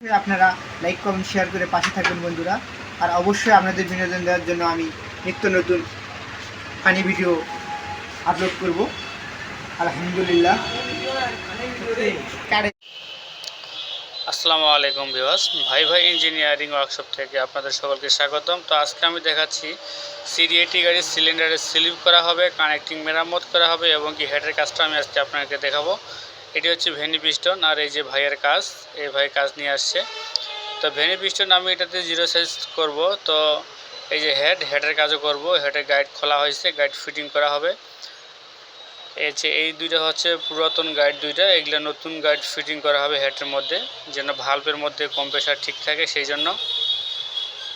আপনারা like comment share করে পাশে থাকবেন বন্ধুরা। আর অবশ্যই আপনাদের বিনোদন দেওয়ার জন্য আমি নিত্য নতুন ফানি ভিডিও আপলোড করব। আলহামদুলিল্লাহ। আসসালামু আলাইকুম ভিউয়ার্স, ভাই ভাই ইঞ্জিনিয়ারিং ওয়ার্কশপ থেকে আপনাদের সকলকে স্বাগতম। তো আজকে আমি দেখাচ্ছি সিডিএটি গাড়ির সিলিন্ডারে স্লিপ করা হবে কানেক্টিং মেরামত করা হবে এবং কি হেডের কাজটা আমি আজকে আপনাকে দেখাবো। এটি হচ্ছে ভেনি পিস্টন আর এই যে ভাইয়ের কাজ, এই ভাই কাজ নিয়ে আসছে। তো ভেনি পিস্টন আমি এটাতে জিরো সাইজ করব, তো এই যে হেড হেডের কাজও করব। হেডের গাইড খোলা হয়েছে গাইড ফিটিং করা হবে। এই যে এই দুইটা হচ্ছে পুরাতন গাইড দুইটা, এগুলো নতুন গাইড ফিটিং করা হবে হেডের মধ্যে, যেন ভাল্বের মধ্যে কম্প্রেসার ঠিক থাকে সেই জন্য।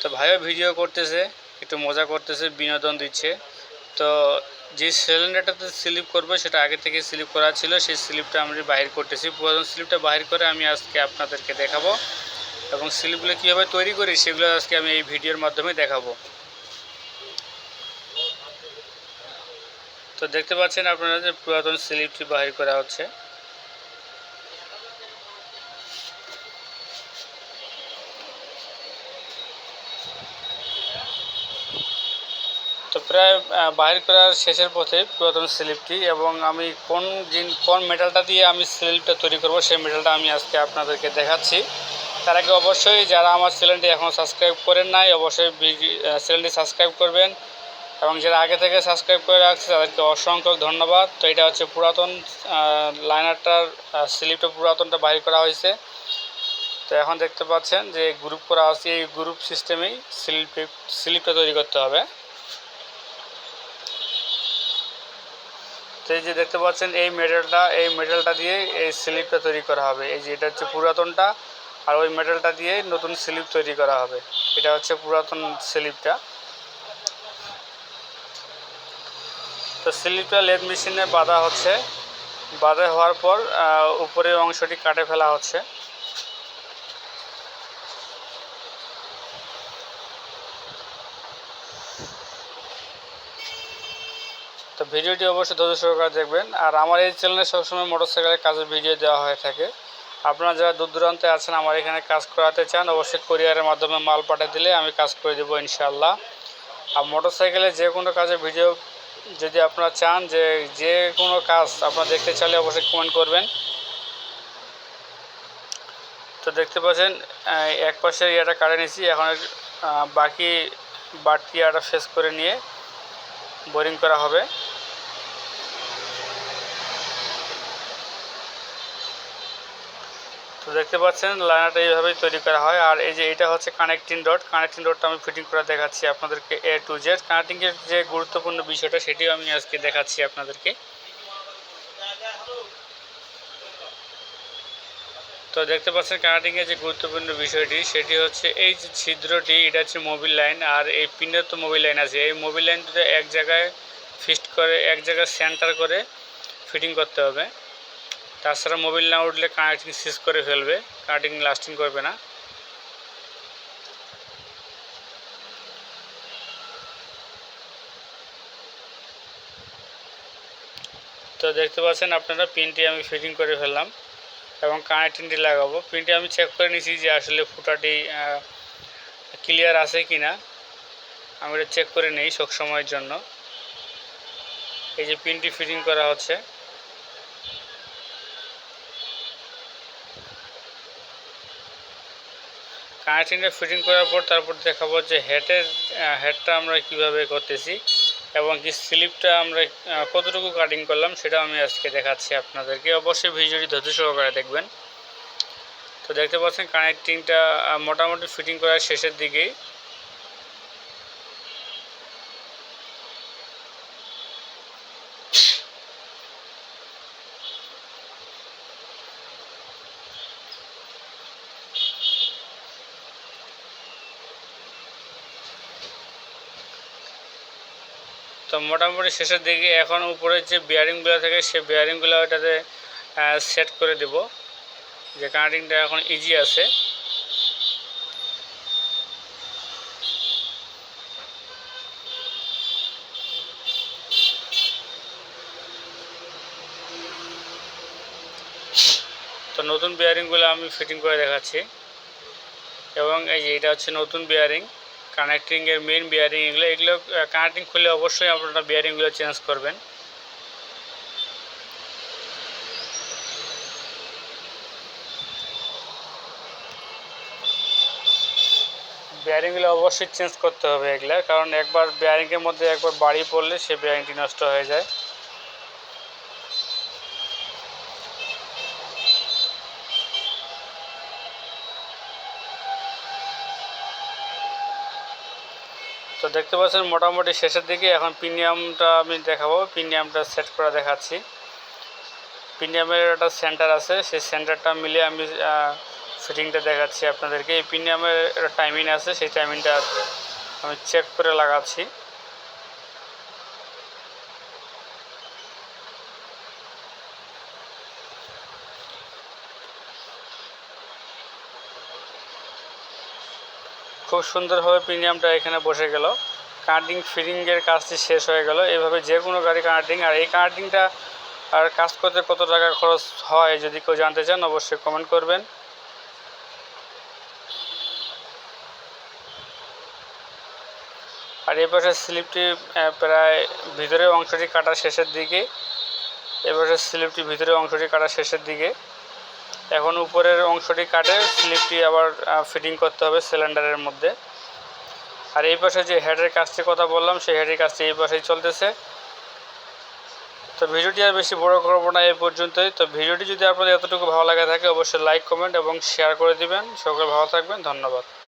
তো ভাইও ভিডিও করতেছে, একটু মজা করতেছে, বিনোদন দিচ্ছে। তো যে সিলিন্ডারটাতে স্লিপ করব, সেটা আগে থেকে স্লিপ করা ছিল, সেই স্লিপটা আমি বাহির করতেছি। পুরাতন স্লিপটা বাহির করে আমি আজকে আপনাদেরকে দেখাবো। এবং স্লিপগুলো কীভাবে তৈরি করি, সেগুলো আজকে আমি এই ভিডিওর মাধ্যমে দেখাবো। তো দেখতে পাচ্ছেন আপনারা যে পুরাতন স্লিপটি বাহির করা হচ্ছে। প্রায় বাহির করার শেষের পথে পুরাতন স্লিপটি এবং আমি কোন জিন, কোন মেটালটা দিয়ে আমি স্লিপটা তৈরি করব সেই মেটালটা আমি আজকে আপনাদেরকে দেখাচ্ছি। তার আগে অবশ্যই যারা আমার চ্যানেলটি এখনও সাবস্ক্রাইব করেন নাই, অবশ্যই চ্যানেলটি সাবস্ক্রাইব করবেন এবং যারা আগে থেকে সাবস্ক্রাইব করে রাখছে, তাদেরকে অসংখ্য ধন্যবাদ। তো এটা হচ্ছে পুরাতন লাইনারটার স্লিপটা পুরাতনটা বাহির করা হয়েছে। তো এখন দেখতে পাচ্ছেন যে গ্রুপ করা আছে এই গ্রুপ সিস্টেমেই স্লিপ, স্লিপটা তৈরি করতে হবে। তো এই যে দেখতে পাচ্ছেন, এই মেডেলটা এই মেডেলটা দিয়ে এই স্লিপটা তৈরি করা হবে। এই যে এটা হচ্ছে পুরাতনটা, আর ওই মেডেলটা দিয়ে নতুন স্লিপ তৈরি করা হবে। এটা হচ্ছে পুরাতন স্লিপটা তো স্লিপটা লেদ মেশিনে বাঁধা হচ্ছে। বাঁধা হওয়ার পর উপরের অংশটি কাটে ফেলা হচ্ছে। ভিডিওটি অবশ্যই ধৈর্য সহকারে দেখবেন। আর আমার এই চ্যানেলে সবসময় মোটরসাইকেলের কাজের ভিডিও দেওয়া হয়ে থাকে। আপনারা যারা দূর দূরান্তে আছেন, আমার এখানে কাজ করাতে চান, অবশ্যই কোরিয়ারের মাধ্যমে মাল পাঠিয়ে দিলে আমি কাজ করে দেবো ইনশাল্লাহ আর মোটরসাইকেলের যে কোনো কাজের ভিডিও যদি আপনারা চান, যে যে কোনো কাজ আপনারা দেখতে চাইলে অবশ্যই কমেন্ট করবেন। তো দেখতে পাচ্ছেন এক পাশে ইয়েটা কাটে নিয়েছি এখন বাকি বাড়তি ইয়াটা ফেস করে নিয়ে বোরিং করা হবে। তো দেখতে পাচ্ছেন, লাইনারটা এইভাবেই তৈরি করা হয়। আর এই যে এটা হচ্ছে কানেক্টিং ডট কানেক্টিং ডটটা আমি ফিটিং করে দেখাচ্ছি আপনাদেরকে এ টু জেড কানেক্টিংয়ের যে গুরুত্বপূর্ণ বিষয়টা সেটিও আমি আজকে দেখাচ্ছি আপনাদেরকে। তো দেখতে পাচ্ছেন কানেক্টিংয়ের যে গুরুত্বপূর্ণ বিষয়টি সেটি হচ্ছে এই যে ছিদ্রটি, এটা হচ্ছে মোবিল লাইন আর এই পিনের তো মোবিল লাইন আছে। এই মোবিল লাইন দুটো এক জায়গায় ফিক্সড করে, এক জায়গায় সেন্টার করে ফিটিং করতে হবে। তাছাড়া মোবিল না উঠলে কানেক্টিং সিজ করে ফেলবে কানেক্টিং লাস্টিং করবে না। তো দেখতে পাচ্ছেন আপনারা পিনটি আমি ফিটিং করে ফেললাম এবং কানেক্টিংটি লাগাবো। পিনটি আমি চেক করে নিয়েছি যে আসলে ফুটাটি ক্লিয়ার আছে কি না আমি এটা চেক করে নেই সব সময়ের জন্য। এই যে পিনটি ফিটিং করা হচ্ছে। কানেক্টিংটা ফিটিং করার পর তারপর দেখাবো যে হেডের হেডটা আমরা কীভাবে করতেছি এবং কি স্লিপটা আমরা কতটুকু কাটিং করলাম সেটা আমি আজকে দেখাচ্ছি আপনাদেরকে। অবশ্যই ভিডিওটি ধৈর্য সহকারে দেখবেন। তো দেখতে পাচ্ছেন কানেক্টিংটা মোটামুটি ফিটিং করার শেষের দিকেই। তো মোটামুটি শেষের দিকে এখন উপরে যে বিয়ারিংগুলো থাকে সে বিয়ারিংগুলো ওইটাতে সেট করে দেব। যে কানেক্টিংটা এখন ইজি আছে। তো নতুন বিয়ারিংগুলো আমি ফিটিং করে দেখাচ্ছি। এবং এই যে এটা হচ্ছে নতুন বিয়ারিং কানেক্টিংয়ের মেন বিয়ারিং এগুলো এগুলো কানেক্টিং খুলে অবশ্যই আপনারা বিয়ারিংগুলো চেঞ্জ করবেন। বেয়ারিংগুলো অবশ্যই চেঞ্জ করতে হবে এগুলো, কারণ একবার বেয়ারিংয়ের মধ্যে একবার বাড়ি পড়লে সে বিয়ারিংটি নষ্ট হয়ে যায়। তো দেখতে পাচ্ছেন মোটামুটি শেষের দিকে এখন প্রিমিয়ামটা আমি দেখাবো। প্রিমিয়ামটা সেট করা দেখাচ্ছি। প্রিমিয়ামের একটা সেন্টার আছে, সেই সেন্টারটা মিলে আমি ফিটিংটা দেখাচ্ছি আপনাদেরকে। এই প্রিমিয়ামের একটা টাইমিং আছে, সেই টাইমিংটা আমি চেক করে লাগাচ্ছি। খুব সুন্দরভাবে প্রিমিয়ামটা এখানে বসে গেল। কাটিং ফিটিংয়ের কাজটি শেষ হয়ে গেল। এইভাবে যে কোনো গাড়ি কাটিং আর এই কাটিংটা আর কাজ করতে কত টাকা খরচ হয় যদি কেউ জানতে চান, অবশ্যই কমেন্ট করবেন। আর পাশে স্লিপটি প্রায় ভিতরের অংশটি কাটা শেষের দিকে। এ পাশে স্লিপটি ভিতরের অংশটি কাটা শেষের দিকে। এখন উপরের অংশটি কাটে, স্লিপটি আবার ফিটিং করতে হবে সিলিন্ডারের মধ্যে। আর এই পাশে যে হেডের কাজটির কথা বললাম, সেই হেডের কাজটি এই পাশেই চলতেছে। তো ভিডিওটি আর বেশি বড় করব না এই পর্যন্তই। তো ভিডিওটি যদি আপনাদের এতটুকু ভালো লাগে থাকে, অবশ্যই লাইক কমেন্ট এবং শেয়ার করে দিবেন। সকলে ভালো থাকবেন, ধন্যবাদ।